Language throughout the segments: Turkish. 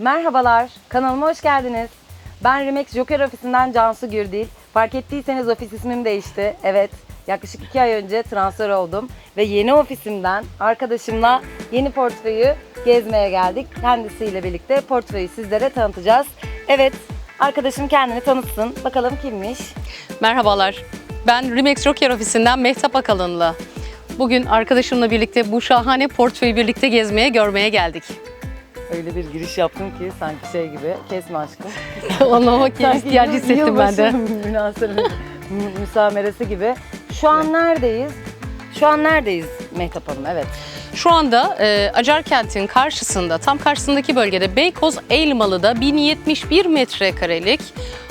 Merhabalar, kanalıma hoş geldiniz. Ben Remax Joker ofisinden Cansu Gürdil. Fark ettiyseniz ofis ismim değişti. Evet, yaklaşık iki ay önce transfer oldum. Ve yeni ofisimden arkadaşımla yeni portföyü gezmeye geldik. Kendisiyle birlikte portföyü sizlere tanıtacağız. Evet, arkadaşım kendini tanıtsın. Bakalım kimmiş? Merhabalar. Ben Remax Joker ofisinden Mehtap Akalınlı. Bugün arkadaşımla birlikte bu şahane portföyü birlikte gezmeye, görmeye geldik. Öyle bir giriş yaptım ki sanki şey gibi. Kesme aşkım. Anlamak ihtiyacı hissettim ben de. yılbaşı münasebeti- mü- müsameresi gibi. Şu an neredeyiz? Şu an neredeyiz Mehtap Hanım? Evet. Şu anda e, Acarkent'in karşısında, tam karşısındaki bölgede Beykoz Elmalı'da 1071 metrekarelik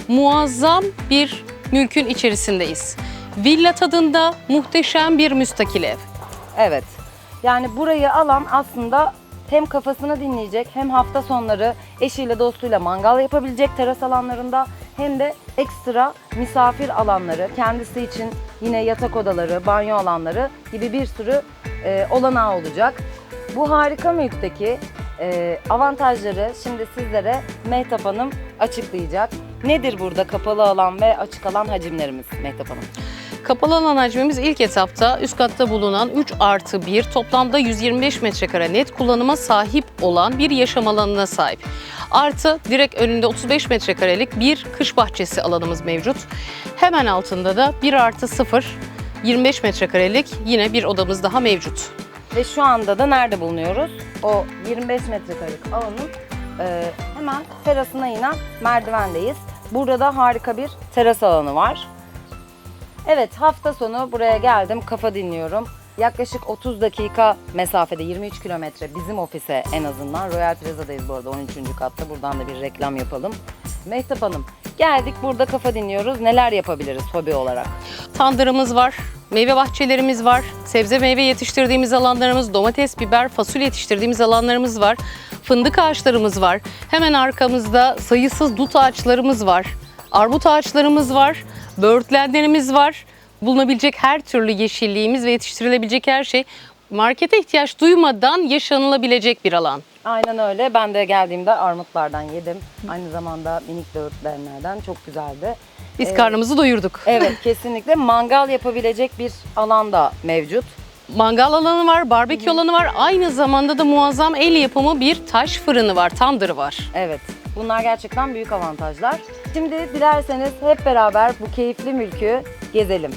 muazzam bir mülkün içerisindeyiz. Villa tadında muhteşem bir müstakil ev. Evet. Yani burayı alan aslında hem kafasını dinleyecek hem hafta sonları eşiyle dostuyla mangal yapabilecek teras alanlarında hem de ekstra misafir alanları, kendisi için yine yatak odaları, banyo alanları gibi bir sürü e, olanağı olacak. Bu harika mülkteki e, avantajları şimdi sizlere Mehtap Hanım açıklayacak. Nedir burada kapalı alan ve açık alan hacimlerimiz Mehtap Hanım? Kapalı alan hacmimiz ilk etapta üst katta bulunan 3 artı 1 toplamda 125 metrekare net kullanıma sahip olan bir yaşam alanına sahip. Artı direkt önünde 35 metrekarelik bir kış bahçesi alanımız mevcut. Hemen altında da 1 artı 0 25 metrekarelik yine bir odamız daha mevcut. Ve şu anda da nerede bulunuyoruz? O 25 metrekarelik alanın e, hemen terasına inen merdivendeyiz. Burada da harika bir teras alanı var. Evet hafta sonu buraya geldim kafa dinliyorum. Yaklaşık 30 dakika mesafede 23 kilometre bizim ofise en azından. Royal Plaza'dayız bu arada 13. katta. Buradan da bir reklam yapalım. Mehtap Hanım geldik burada kafa dinliyoruz. Neler yapabiliriz hobi olarak? Tandırımız var, meyve bahçelerimiz var, sebze meyve yetiştirdiğimiz alanlarımız, domates, biber, fasulye yetiştirdiğimiz alanlarımız var. Fındık ağaçlarımız var. Hemen arkamızda sayısız dut ağaçlarımız var. Armut ağaçlarımız var. Böğürtlenlerimiz var. Bulunabilecek her türlü yeşilliğimiz ve yetiştirilebilecek her şey markete ihtiyaç duymadan yaşanılabilecek bir alan. Aynen öyle. Ben de geldiğimde armutlardan yedim. Aynı zamanda minik böğürtlenlerden çok güzeldi. Biz karnımızı doyurduk. Evet kesinlikle mangal yapabilecek bir alan da mevcut. Mangal alanı var, barbekü alanı var. Aynı zamanda da muazzam el yapımı bir taş fırını var, tandır var. Evet bunlar gerçekten büyük avantajlar. Şimdi dilerseniz hep beraber bu keyifli mülkü gezelim.